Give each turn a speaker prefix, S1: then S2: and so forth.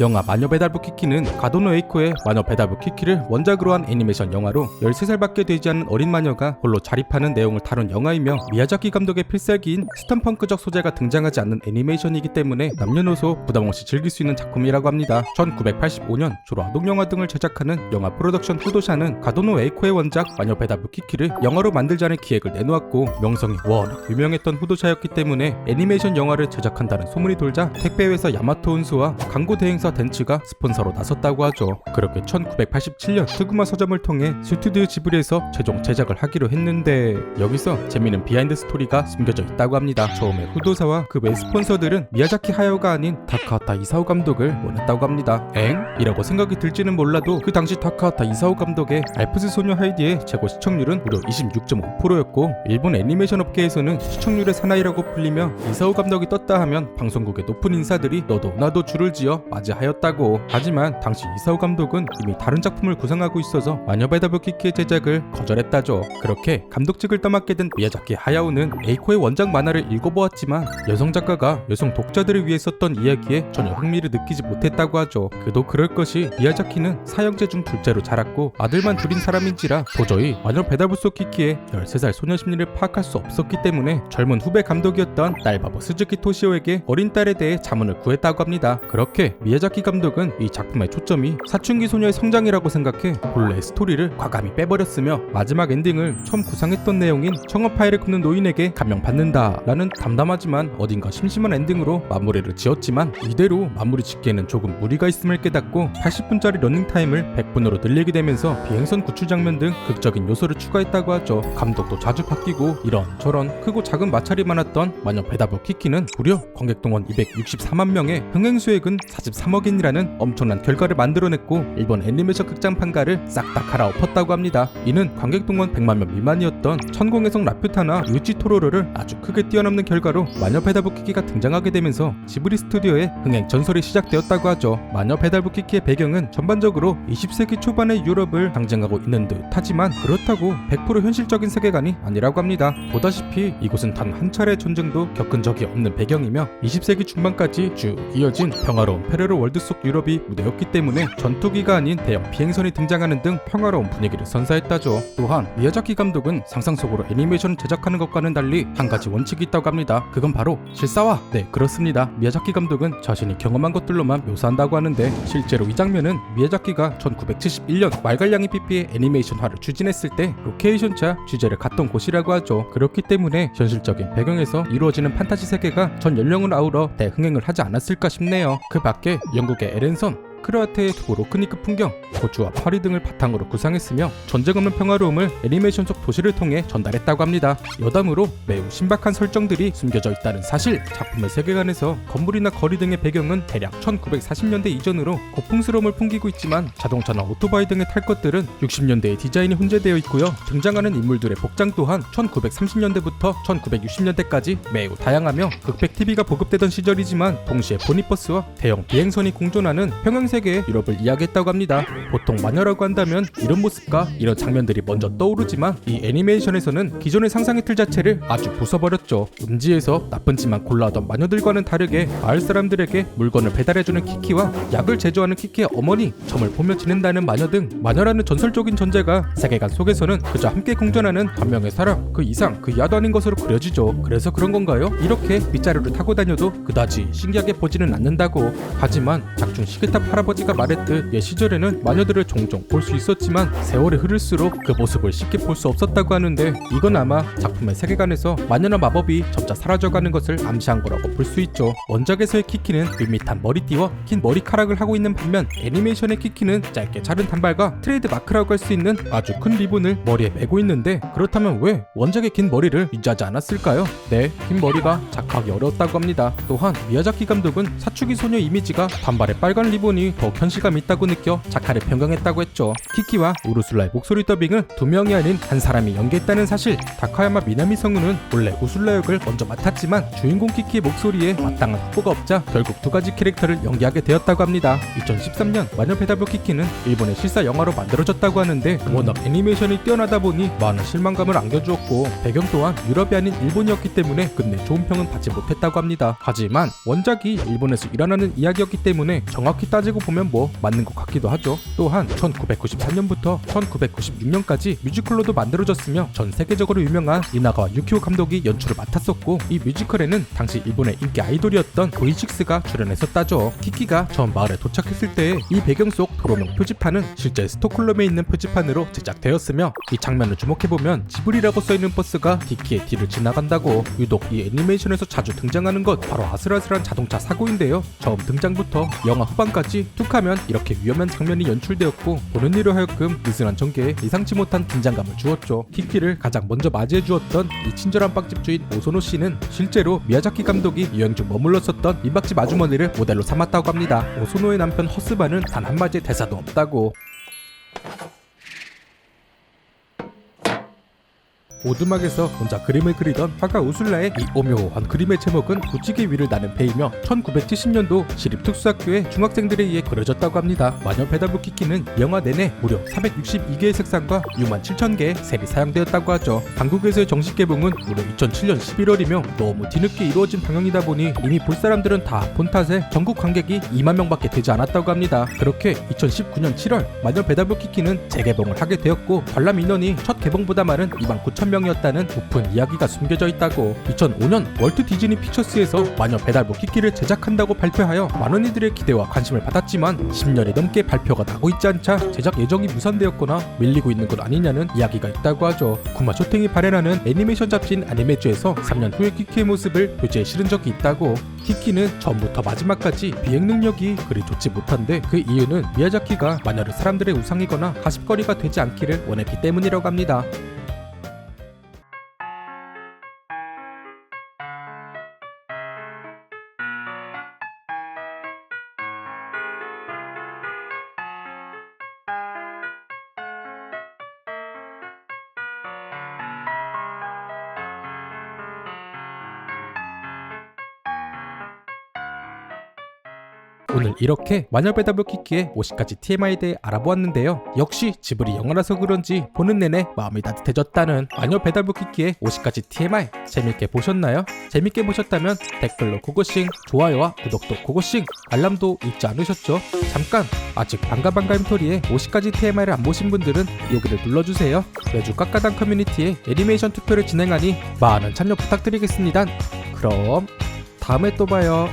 S1: 영화 마녀 배달부 키키는 가도노 에이코의 마녀 배달부 키키를 원작으로 한 애니메이션 영화로 13살밖에 되지 않은 어린 마녀가 홀로 자립하는 내용을 다룬 영화이며 미야자키 감독의 필살기인 스턴펑크적 소재가 등장하지 않는 애니메이션이기 때문에 남녀노소 부담없이 즐길 수 있는 작품이라고 합니다. 1985년 주로 아동영화 등을 제작하는 영화 프로덕션 후도샤는 가도노 에이코의 원작 마녀 배달부 키키를 영화로 만들자는 기획을 내놓았고 명성이 워낙 유명했던 후도샤였기 때문에 애니메이션 영화를 제작한다는 소문이 돌자 택배회사 야마토 운수와 광고 대행사 덴츠가 스폰서로 나섰다고 하죠. 그렇게 1987년 트구마 서점을 통해 스튜디오 지브리에서 최종 제작을 하기로 했는데 여기서 재미있는 비하인드 스토리가 숨겨져 있다고 합니다. 처음에 후도사와 그 외 스폰서들은 미야자키 하야오가 아닌 다카하타 이사오 감독을 원했다고 합니다. 엥? 이라고 생각이 들지는 몰라도 그 당시 다카하타 이사오 감독의 알프스 소녀 하이디의 최고 시청률은 무려 26.5%였고 일본 애니메이션 업계에서는 시청률의 사나이라고 불리며 이사오 감독이 떴다 하면 방송국의 높은 인사들이 너도 나도 줄을 지어 맞이 하였다고. 하지만 당시 이사오 감독은 이미 다른 작품을 구상하고 있어서 마녀베다브 키키의 제작을 거절했다죠. 그렇게 감독직을 떠맡게 된 미야자키 하야오는 에이코의 원작 만화를 읽어보았지만 여성 작가가 여성 독자들을 위해 썼던 이야기에 전혀 흥미를 느끼지 못했다고 하죠. 그도 그럴 것이 미야자키는 사형제 중 둘째로 자랐고 아들만 둘인 사람인지라 도저히 마녀 배달부 속 키키의 13살 소녀 심리를 파악할 수 없었기 때문에 젊은 후배 감독이었던 딸바보 스즈키 토시오에게 어린 딸에 대해 자문을 구했다고 합니다. 그렇게 미야자키 감독은 이 작품의 초점이 사춘기 소녀의 성장이라고 생각해 본래 스토리를 과감히 빼버렸으며 마지막 엔딩을 처음 구상했던 내용인 청업 파일을 굽는 노인에게 감명받는다 라는 담담하지만 어딘가 심심한 엔딩으로 마무리를 지었지만 이대로 마무리 짓기에는 조금 무리가 있음을 깨닫고 80분짜리 러닝타임을 100분으로 늘리게 되면서 비행선 구출 장면 등 극적인 요소를 추가했다고 하죠. 감독도 자주 바뀌고 이런저런 크고 작은 마찰이 많았던 마녀 배다부 키키는 무려 관객 동원 264만 명의 흥행 수액은 43억 인이라는 엄청난 결과를 만들어냈고 일본 애니메이션 극장 판가를 싹 다 갈아엎었다고 합니다. 이는 관객 동원 100만 명 미만이었던 천공의 성 라퓨타나 유치 토로로를 아주 크게 뛰어넘는 결과로 마녀 배달부 키키가 등장하게 되면서 지브리 스튜디오의 흥행 전설이 시작되었다고 하죠. 마녀 배달부 키키의 배경은 전반적으로 20세기 초반의 유럽을 상징하고 있는 듯 하지만 그렇다고 100% 현실적인 세계관이 아니라고 합니다. 보다시피 이곳은 단 한 차례의 전쟁도 겪은 적이 없는 배경이며 20세기 중반까지 쭉 이어진 평화로운 페레로 월드 속 유럽이 무대였기 때문에 전투기가 아닌 대형 비행선이 등장하는 등 평화로운 분위기를 선사했다죠. 또한 미야자키 감독은 상상 속으로 애니메이션을 제작하는 것과는 달리 한 가지 원칙이 있다고 합니다. 그건 바로 실사화. 네, 그렇습니다. 미야자키 감독은 자신이 경험한 것들로만 묘사한다고 하는데 실제로 이 장면은 미야자키가 1971년 말갈량이 PP의 애니메이션화를 추진했을 때 로케이션차 취재를 갔던 곳이라고 하죠. 그렇기 때문에 현실적인 배경에서 이루어지는 판타지 세계가 전 연령을 아우러 대흥행을 하지 않았을까 싶네요. 그 밖에 영국의 에렌섬 크로아테의 두부 로크니크 풍경, 고추와 파리 등을 바탕으로 구상했으며 전쟁 없는 평화로움을 애니메이션 속 도시를 통해 전달했다고 합니다. 여담으로 매우 신박한 설정들이 숨겨져 있다는 사실, 작품의 세계관에서 건물이나 거리 등의 배경은 대략 1940년대 이전으로 고풍스러움을 풍기고 있지만 자동차나 오토바이 등의 탈 것들은 60년대의 디자인이 혼재되어 있고요. 등장하는 인물들의 복장 또한 1930년대부터 1960년대까지 매우 다양하며 극백 TV가 보급되던 시절이지만 동시에 보니버스와 대형 비행선이 공존하는 평행 세계의 유럽을 이야기했다고 합니다. 보통 마녀라고 한다면 이런 모습과 이런 장면들이 먼저 떠오르지만 이 애니메이션에서는 기존의 상상의 틀 자체를 아주 부숴버렸죠. 음지에서 나쁜 짓만 골라하던 마녀들과는 다르게 마을 사람들에게 물건을 배달해주는 키키와 약을 제조하는 키키의 어머니, 점을 보며 지낸다는 마녀 등 마녀라는 전설적인 존재가 세계관 속에서는 그저 함께 공존하는 한 명의 사람 그 이상 그 이하도 아닌 것으로 그려지죠. 그래서 그런 건가요? 이렇게 밑자루를 타고 다녀도 그다지 신기하게 보지는 않는다고. 하지만 작중 시계탑 할아버지가 말했듯 옛 시절에는 마녀들을 종종 볼 수 있었지만 세월이 흐를수록 그 모습을 쉽게 볼 수 없었다고 하는데 이건 아마 작품의 세계관에서 마녀나 마법이 점차 사라져가는 것을 암시한 거라고 볼 수 있죠. 원작에서의 키키는 밋밋한 머리띠와 긴 머리카락을 하고 있는 반면 애니메이션의 키키는 짧게 자른 단발과 트레이드 마크라고 할 수 있는 아주 큰 리본을 머리에 메고 있는데 그렇다면 왜 원작의 긴 머리를 유지하지 않았을까요? 네, 긴 머리가 작하기 어려웠다고 합니다. 또한 미야자키 감독은 사춘기 소녀 이미지가 단발에 빨간 리본이 부분이 더 현실감 있다고 느껴 작화를 변경했다고 했죠. 키키와 우르술라의 목소리 더빙을 두 명이 아닌 한 사람이 연기했다는 사실. 다카야마 미나미 성우는 원래 우술라 역을 먼저 맡았지만 주인공 키키의 목소리에 마땅한 후보가 없자 결국 두 가지 캐릭터를 연기하게 되었다고 합니다. 2013년 마녀 배달부 키키는 일본의 실사 영화로 만들어졌다고 하는데 워낙 애니메이션이 뛰어나다 보니 많은 실망감을 안겨주었고 배경 또한 유럽이 아닌 일본이었기 때문에 끝내 좋은 평은 받지 못했다고 합니다. 하지만 원작이 일본에서 일어나는 이야기였기 때문에 정확히 따지고 보면 뭐 맞는 것 같기도 하죠. 또한 1994년부터 1996년까지 뮤지컬로도 만들어졌으며 전 세계적으로 유명한 이나가와 유키오 감독이 연출을 맡았었고 이 뮤지컬에는 당시 일본의 인기 아이돌이었던 V6가 출연했었다죠. 키키가 처음 마을에 도착했을 때이 배경 속 도로명 표지판은 실제 스톡홀름에 있는 표지판으로 제작되었으며 이 장면을 주목해보면 지브리라고 써있는 버스가 키키의 뒤를 지나간다고 유독 이 애니메이션에서 자주 등장하는 것 바로 아슬아슬한 자동차 사고인데요. 처음 등장부터 영화 후반까지 툭 하면 이렇게 위험한 장면이 연출되었고 보는 이로 하여금 느슨한 전개에 예상치 못한 긴장감을 주었죠. 키키를 가장 먼저 맞이해 주었던 이 친절한 빵집 주인 오소노 씨는 실제로 미야자키 감독이 유행 중 머물렀었던 민박집 아주머니를 모델로 삼았다고 합니다. 오소노의 남편 허스바는 단 한마디의 대사도 없다고. 오두막에서 혼자 그림을 그리던 화가 우술라의 이 오묘한 그림의 제목은 부찌개 위를 나는 배이며 1970년도 시립특수학교의 중학생들에 의해 그려졌다고 합니다. 마녀 배달부 키키는 영화 내내 무려 462개의 색상과 6만 7천 개의 셀이 사용되었다고 하죠. 한국에서의 정식 개봉은 무려 2007년 11월이며 너무 뒤늦게 이루어진 방영이다 보니 이미 볼 사람들은 다 본 탓에 전국 관객이 2만 명밖에 되지 않았다고 합니다. 그렇게 2019년 7월 마녀 배달부 키키는 재개봉을 하게 되었고 관람 인원이 첫 개봉보다 많은 2만 9천 명이었다는 오픈 이야기가 숨겨져 있다고 2005년 월트 디즈니 피처스에서 마녀 배달부 키키를 제작한다고 발표하여 많은 이들의 기대와 관심을 받았지만 10년이 넘게 발표가 나고 있지 않자 제작 예정이 무산되었거나 밀리고 있는 것 아니냐는 이야기가 있다고 하죠. 구마 쇼탱이 발행하는 애니메이션 잡지인 아니메주에서 3년 후의 키키의 모습을 표지에 실은 적이 있다고 키키는 처음부터 마지막까지 비행 능력이 그리 좋지 못한데 그 이유는 미야자키가 마녀를 사람들의 우상이거나 가십거리가 되지 않기를 원했기 때문이라고 합니다. 오늘 이렇게 마녀 배달부 키키의 50가지 TMI에 대해 알아보았는데요. 역시 지브리 영화라서 그런지 보는 내내 마음이 따뜻해졌다는 마녀 배달부 키키의 50가지 TMI 재밌게 보셨나요? 재밌게 보셨다면 댓글로 고고싱, 좋아요와 구독도 고고싱, 알람도 잊지 않으셨죠? 잠깐 아직 반가반가 햄토리에 50가지 TMI를 안 보신 분들은 여기를 눌러주세요. 매주 깎아당 커뮤니티에 애니메이션 투표를 진행하니 많은 참여 부탁드리겠습니다. 그럼 다음에 또 봐요.